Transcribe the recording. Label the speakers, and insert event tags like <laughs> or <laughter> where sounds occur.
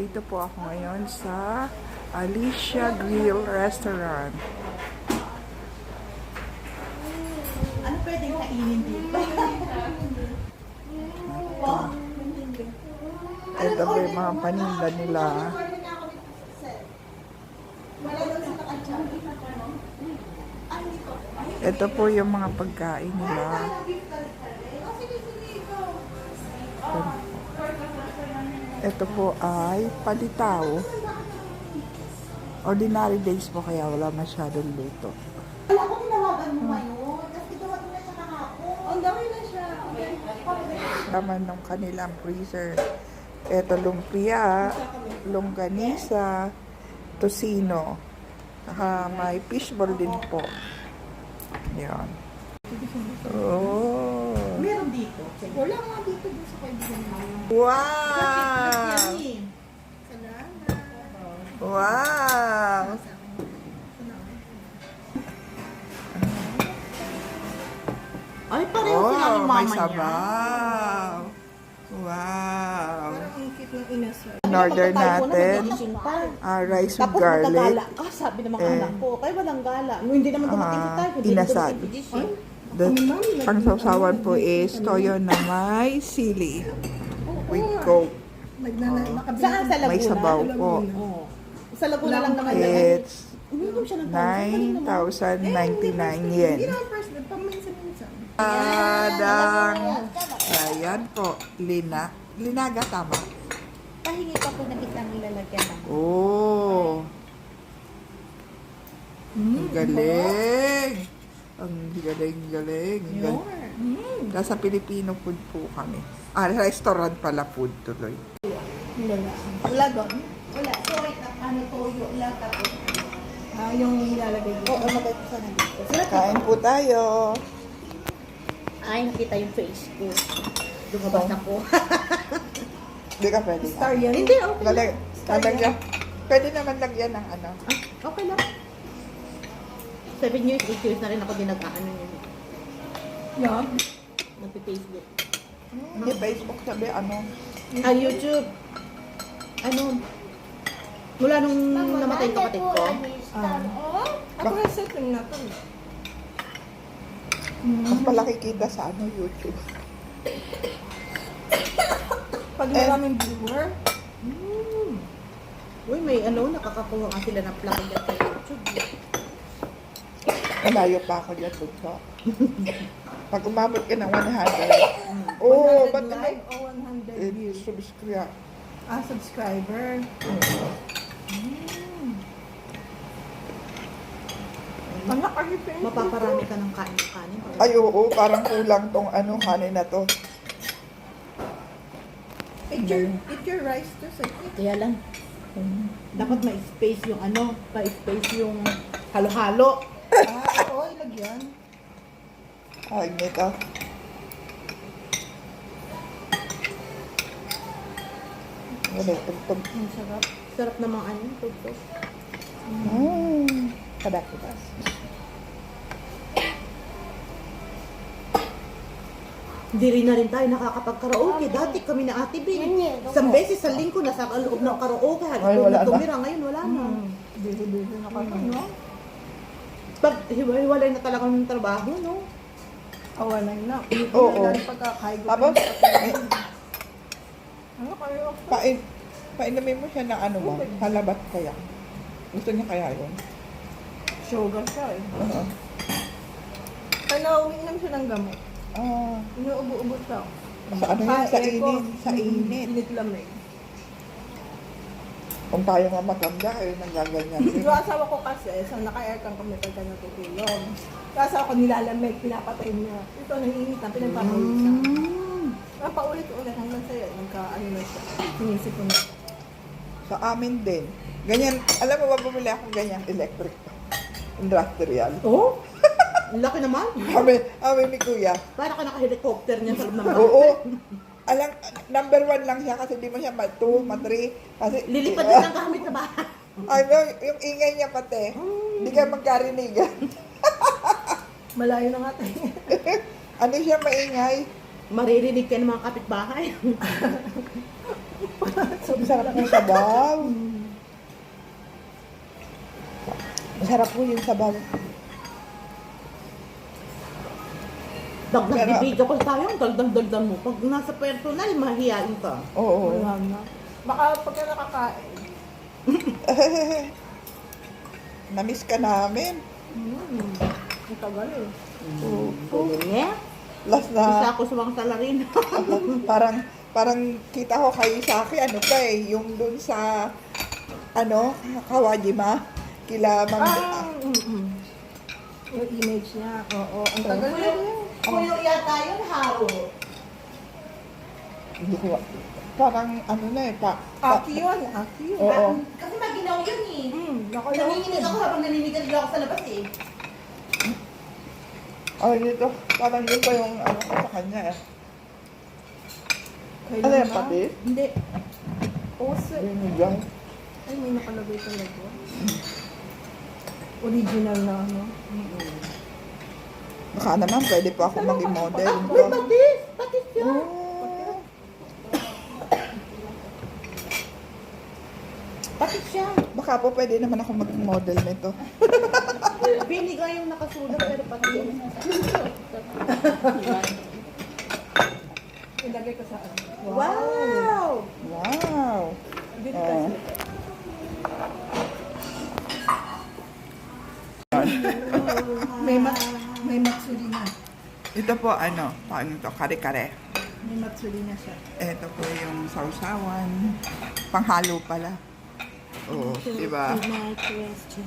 Speaker 1: Andito po ako ngayon sa Alicia Grill Restaurant.
Speaker 2: Ano pwedeng kainin dito? <laughs>
Speaker 1: Ito po yung mga paninda nila. Ito po yung mga pagkain nila. Ito po ay palitaw. Ordinary days po kaya wala masyadong luto.
Speaker 2: Wala ko tinawagan mo ngayon. Kasi tawag na siya kahapon. Ang dami na siya.
Speaker 1: Laman ng kanilang freezer. Ito lumpia, longganisa, tosino. Saka may fishball din po. Yan. Oh.
Speaker 2: Meron dito. Wala nga dito dun sa kaibigan mo.
Speaker 1: Wow! Wow!
Speaker 2: Ay, pareho sila
Speaker 1: Oh,
Speaker 2: ni
Speaker 1: may
Speaker 2: mama niya.
Speaker 1: sabaw. Wow.
Speaker 2: Ang.
Speaker 1: In-order natin. Ah, rice with
Speaker 2: Tapos
Speaker 1: garlic.
Speaker 2: magagala ka, sabi ng mga
Speaker 1: Eh.
Speaker 2: anak ko. Kaya walang gala. No, hindi naman dumating si
Speaker 1: Ah,
Speaker 2: tayo. Hindi Jesse.
Speaker 1: The pangsawsawan po is toyo na may sili with coke.
Speaker 2: Saan sa Laguna?
Speaker 1: May sabaw po.
Speaker 2: Oo. Sa Laguna lang naman yun.
Speaker 1: It's
Speaker 2: Uminom siya ng tawag.
Speaker 1: 9,099 yen. Adang. Ayan po. Lina. Linaga, tama?
Speaker 3: Pahingi pa po na kitang ilalagyan ng
Speaker 1: Oh. Ang galing. Ang galing, galing. galing. Nasa Filipino food po kami. Ah, restaurant pala food tuloy.
Speaker 2: Wala doon.
Speaker 3: Wala. So, ano toyo lang tapos.
Speaker 2: Ah, yung nilalagay dito. Oo, lagay ko sana dito.
Speaker 1: Kain po tayo.
Speaker 3: Ay, nakita yung face ko. Lumabas na po. <laughs>
Speaker 1: Hindi ka pwede.
Speaker 2: Star yan.
Speaker 3: Hindi, okay.
Speaker 1: Lalag, lalagyan. Pwede naman lagyan ng ano.
Speaker 3: Okay lang. Seven years, eight years na rin ako din nag-ano yun.
Speaker 2: Yan.
Speaker 3: Nagpi-Facebook.
Speaker 1: Hindi, Facebook sabi ano.
Speaker 3: Ah, YouTube. Ano? Mula nung namatay yung kapatid ko.
Speaker 2: Ah. Ako na setting na to.
Speaker 1: Mas malaki kita sa ano, YouTube.
Speaker 2: Pag maraming viewer,
Speaker 3: Uy, may ano, nakakakuha nga sila ng plug dyan sa YouTube.
Speaker 1: Malayo pa ako dyan bunso. <laughs> Pag umabot ka ng 100, oh,
Speaker 2: 100
Speaker 1: ba't
Speaker 2: live
Speaker 1: naman?
Speaker 2: o 100
Speaker 1: Eh,
Speaker 2: views?
Speaker 1: subscribe.
Speaker 2: Ah, subscriber. Anak, are you paying?
Speaker 3: Mapaparami ka ng kain ng kanin.
Speaker 1: Ay, oo, parang kulang tong ano, kanin na to.
Speaker 2: Eat your, eat your rice to sa
Speaker 3: Kaya lang, dapat may space yung ano, may space yung halo-halo.
Speaker 2: Ah, oo, ilagyan.
Speaker 1: Ay, nito. Ano, tugtog.
Speaker 3: Ang sarap. Sarap namang ano, tugtog.
Speaker 1: Mm. Kadakitas.
Speaker 3: Hindi rin na rin tayo nakakapag-karaoke. Dati kami na Ate Bin. Isang beses sa linggo, nasa loob ng karaoke.
Speaker 1: Wala na.
Speaker 3: tumira. Ngayon, wala na.
Speaker 2: Busy-busy na kami, no?
Speaker 3: Pag hiwa-hiwalay na talaga ng trabaho, no?
Speaker 2: Awalay na.
Speaker 1: Oo. Tapos, eh,
Speaker 2: Ano kayo?
Speaker 1: pain, painumin mo siya ng ano ba? Halabat kaya. Gusto niya kaya yun?
Speaker 2: Sugar siya eh.
Speaker 1: Oo.
Speaker 2: Kaya nauwinom siya ng gamot.
Speaker 1: Ah,
Speaker 2: Inuubo-ubo siya.
Speaker 1: sa ano yan? Sa init. Sa init.
Speaker 2: Init lamig.
Speaker 1: Kung tayo nga matanda, eh, nagaganyan. din. <laughs>
Speaker 2: Yung asawa ko kasi, sa naka-aircon kami pagka natutulog. Yung asawa ko nilalamig, pinapatay niya. Ito, nangingitan, pinagpapaulit siya. Ah, paulit-ulit hanggang sa'yo, nagka, ano na siya, sinisip ko na.
Speaker 1: Sa amin din. Ganyan, alam mo ba bumili akong ganyan electric industrial.
Speaker 3: Oh? <laughs> Ang laki naman.
Speaker 1: Kami, kami ni Kuya.
Speaker 3: Para ka naka-helicopter niya sa loob ng bahay.
Speaker 1: Oo. Alam, number one lang siya kasi di mo siya ma-2, ma-3. Kasi,
Speaker 3: Lilipad <laughs> din ang gamit sa bahay.
Speaker 1: Ay, no, yung ingay niya pati. Hindi ka magkarinigan. <laughs>
Speaker 2: Malayo na nga tayo.
Speaker 1: ano siya maingay?
Speaker 3: Maririnig ka ng mga kapitbahay. <laughs>
Speaker 1: Masarap po sabaw. Masarap po yung sabaw.
Speaker 3: Dagdag
Speaker 1: Pero-
Speaker 3: bibigyan ko tayo, dagdag-dagdag mo. Pag nasa personal, mahihain ka.
Speaker 1: Oo.
Speaker 2: Wala na. Baka pagka nakakain. <laughs>
Speaker 1: Namiss ka namin.
Speaker 2: Mm. Ang tagal eh.
Speaker 1: Oo.
Speaker 3: Bumili.
Speaker 1: Last
Speaker 3: Isa
Speaker 1: na,
Speaker 3: ako sa mga salarin. <laughs>
Speaker 1: parang, parang kita ko kayo sa akin, ano pa eh, yung dun sa, ano, Kawajima, kila Mang,
Speaker 2: Ah, mm, mm. Yung image niya. Oo. Ang tagal na yun.
Speaker 3: Kuyo yata yun, haro.
Speaker 1: hindi ko, parang ano na eh, pa, pa
Speaker 2: Aki yun. Aki yun.
Speaker 1: Oo.
Speaker 3: Kasi maginaw yun eh.
Speaker 2: Mm. Nakalaw
Speaker 3: Nanginginig ako habang naninigan ako sa labas eh.
Speaker 1: Oh, dito, parang yun pa yung, ano ko sa kanya eh.
Speaker 2: Kailan
Speaker 1: Ano yan,
Speaker 2: na?
Speaker 1: pati?
Speaker 2: Hindi.
Speaker 1: Yun yung dyan.
Speaker 2: Ay, may nakalagay talaga. Original na ano.
Speaker 1: Baka naman, pwede pa ako maging model.
Speaker 3: Uy, batis! Batis siya!
Speaker 1: Oh.
Speaker 3: Batis siya!
Speaker 1: Baka po pwede naman ako maging model nito. <laughs>
Speaker 3: Binigay yung nakasulat pero batis. <laughs>
Speaker 2: Ilagay ko sa ano.
Speaker 3: Wow!
Speaker 1: Wow!
Speaker 2: Dito
Speaker 1: Oh.
Speaker 2: kasi. <laughs> May mat may matsuri na.
Speaker 1: Ito po, ano, paano to, kare-kare.
Speaker 2: May matsuri na siya.
Speaker 1: Ito po yung sausawan. Panghalo pala. Oo, di ba?
Speaker 3: My question.